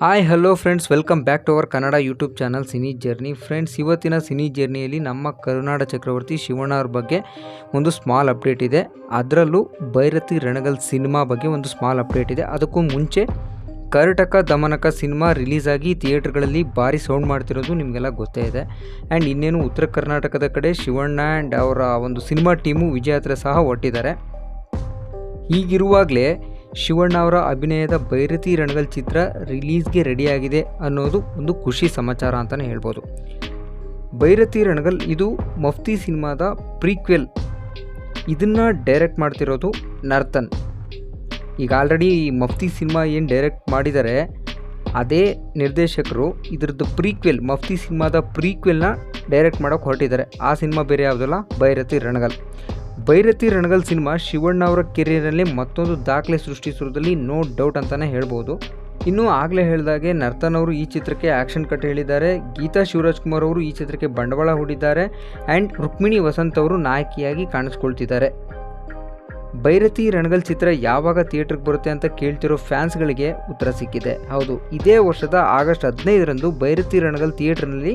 Hi hello friends welcome back to our Kannada YouTube channel cine journey friends ಇವತ್ತಿನ cine ಜರ್ನಿಯಲ್ಲಿ ನಮ್ಮ ಕರುನಾಡ ಚಕ್ರವರ್ತಿ ಶಿವಣ್ಣ ಅವ್ರ ಬಗ್ಗೆ ಒಂದು ಸ್ಮಾಲ್ ಅಪ್ಡೇಟ್ ಇದೆ. ಅದರಲ್ಲೂ ಭೈರತಿ ರಣಗಲ್ ಸಿನಿಮಾ ಬಗ್ಗೆ ಒಂದು ಸ್ಮಾಲ್ ಅಪ್ಡೇಟ್ ಇದೆ. ಅದಕ್ಕೂ ಮುಂಚೆ ಕರ್ಟಕ ದಮನಕ ಸಿನಿಮಾ ರಿಲೀಸ್ ಆಗಿ ಥಿಯೇಟ್ರ್ಗಳಲ್ಲಿ ಭಾರಿ ಸೌಂಡ್ ಮಾಡ್ತಿರೋದು ನಿಮಗೆಲ್ಲ ಗೊತ್ತೇ ಇದೆ. ಆ್ಯಂಡ್ ಇನ್ನೇನು ಉತ್ತರ ಕರ್ನಾಟಕದ ಕಡೆ ಶಿವಣ್ಣ ಆ್ಯಂಡ್ ಅವರ ಒಂದು ಸಿನಿಮಾ ಟೀಮು ವಿಜಯ ಹತ್ರ ಸಹ ಒಟ್ಟಿದ್ದಾರೆ ಹೀಗಿರುವಾಗಲೇ ಶಿವಣ್ಣ ಅವರ ಅಭಿನಯದ ಭೈರತಿ ರಣಗಲ್ ಚಿತ್ರ ರಿಲೀಸ್ಗೆ ರೆಡಿಯಾಗಿದೆ ಅನ್ನೋದು ಒಂದು ಖುಷಿ ಸಮಾಚಾರ ಅಂತಲೇ ಹೇಳ್ಬೋದು. ಭೈರತಿ ರಣಗಲ್ ಇದು ಮಫ್ತಿ ಸಿನಿಮಾದ ಪ್ರೀಕ್ವೆಲ್. ಇದನ್ನು ಡೈರೆಕ್ಟ್ ಮಾಡ್ತಿರೋದು ನರ್ತನ್. ಈಗ ಆಲ್ರೆಡಿ ಮಫ್ತಿ ಸಿನಿಮಾ ಏನು ಡೈರೆಕ್ಟ್ ಮಾಡಿದ್ದಾರೆ ಅದೇ ನಿರ್ದೇಶಕರು ಇದರದ್ದು ಪ್ರೀಕ್ವೆಲ್, ಮಫ್ತಿ ಸಿನಿಮಾದ ಪ್ರೀಕ್ವೆಲ್ನ ಡೈರೆಕ್ಟ್ ಮಾಡೋಕೆ ಹೊರಟಿದ್ದಾರೆ. ಆ ಸಿನಿಮಾ ಬೇರೆ ಯಾವುದಲ್ಲ? ಭೈರತಿ ರಣಗಲ್. ಭೈರತಿ ರಣಗಲ್ ಸಿನಿಮಾ ಶಿವಣ್ಣ ಅವರ ಕೆರಿಯರಲ್ಲಿ ಮತ್ತೊಂದು ದಾಖಲೆ ಸೃಷ್ಟಿಸಿರುವುದರಲ್ಲಿ ನೋ ಡೌಟ್ ಅಂತಲೇ ಹೇಳ್ಬೋದು. ಇನ್ನು ಆಗಲೇ ಹೇಳಿದಾಗೆ ನರ್ತನ್ ಅವರು ಈ ಚಿತ್ರಕ್ಕೆ ಆ್ಯಕ್ಷನ್ ಕಟ್ ಹೇಳಿದ್ದಾರೆ. ಗೀತಾ ಶಿವರಾಜ್ಕುಮಾರ್ ಅವರು ಈ ಚಿತ್ರಕ್ಕೆ ಬಂಡವಾಳ ಹೂಡಿದ್ದಾರೆ. ಆ್ಯಂಡ್ ರುಕ್ಮಿಣಿ ವಸಂತ್ ಅವರು ನಾಯಕಿಯಾಗಿ ಕಾಣಿಸ್ಕೊಳ್ತಿದ್ದಾರೆ. ಭೈರತಿ ರಣಗಲ್ ಚಿತ್ರ ಯಾವಾಗ ಥಿಯೇಟ್ರಿಗೆ ಬರುತ್ತೆ ಅಂತ ಕೇಳ್ತಿರೋ ಫ್ಯಾನ್ಸ್ಗಳಿಗೆ ಉತ್ತರ ಸಿಕ್ಕಿದೆ. ಹೌದು, ಇದೇ ವರ್ಷದ ಆಗಸ್ಟ್ ಹದಿನೈದರಂದು ಭೈರತಿ ರಣಗಲ್ ಥಿಯೇಟ್ರ್ನಲ್ಲಿ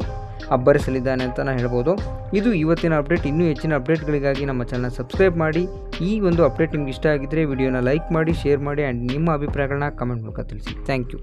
ಅಬ್ಬರಿಸಲಿದ್ದಾನೆ ಅಂತ ನಾನು ಹೇಳ್ಬೋದು. ಇದು ಇವತ್ತಿನ ಅಪ್ಡೇಟ್. ಇನ್ನೂ ಹೆಚ್ಚಿನ ಅಪ್ಡೇಟ್ಗಳಿಗಾಗಿ ನಮ್ಮ ಚಾನಲ್ ಸಬ್ಸ್ಕ್ರೈಬ್ ಮಾಡಿ. ಈ ಒಂದು ಅಪ್ಡೇಟ್ ನಿಮ್ಗೆ ಇಷ್ಟ ಆಗಿದ್ದರೆ ವಿಡಿಯೋನ ಲೈಕ್ ಮಾಡಿ ಶೇರ್ ಮಾಡಿ ಆ್ಯಂಡ್ ನಿಮ್ಮ ಅಭಿಪ್ರಾಯಗಳನ್ನ ಕಮೆಂಟ್ ಮೂಲಕ ತಿಳಿಸಿ. Thank you